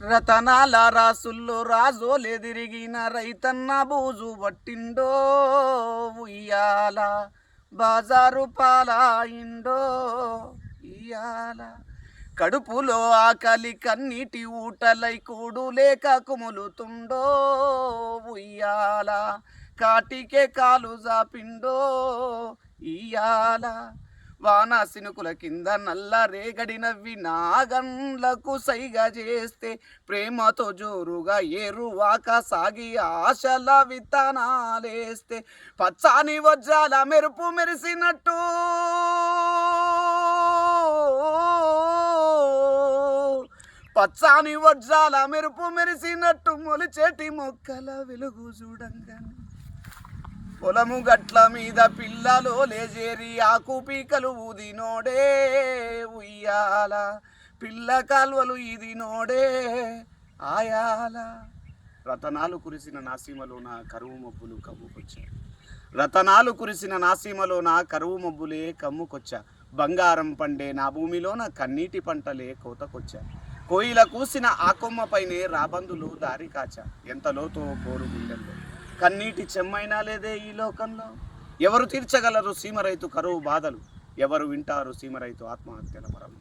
రతనాల రాసుల్లో రాజోలెదిరిగిన రైతన్న బూజు పట్టిండో ఉయ్యాల బాజారు పాలాయిండో ఇయ్యాల కడుపులో ఆకలి కన్నీటి ఊటలై కూడు లేక కుములుతుండో ఉయ్యాల. కాటికే కాలు జాపిండో ఇయ్యాల వాన సినుకుల కింద నల్ల రేగడి నవ్వి నాగండ్లకు సైగా చేస్తే ప్రేమతో జోరుగా ఏరువాక సాగి ఆశల విత్తనాలేస్తే పచ్చాని వజ్రాల మెరుపు మెరిసినట్టు. పచ్చాని వజ్రాల మెరుపు మెరిసినట్టు మొలిచేటి మొక్కల వెలుగు చూడంగానే. పొలము గట్ల మీద పిల్లలో లేజేరి ఆకు పీకలు ఊదినోడే ఉయ్యాల. పిల్ల కాల్వలు ఇది నోడే ఆయాల. రతనాలు కురిసిన నాసీమలో నా కరువు మబ్బులు కమ్ముకొచ్చా. రతనాలు కురిసిన నాసీమలో నా కరువు మబ్బులే కమ్ముకొచ్చా. బంగారం పండే నా భూమిలోన కన్నీటి పంటలే కోతకొచ్చా. కోయిల కూసిన ఆ కొమ్మపైనే రాబందులు దారి కాచా. ఎంత లోతో పోరు గుండెల్లో. కన్నీటి చెమ్మైనా లేదే ఈ లోకంలో? ఎవరు తీర్చగలరు సీమ రైతు కరువు బాధలు? ఎవరు వింటారు సీమ రైతు ఆత్మహత్యల మరణం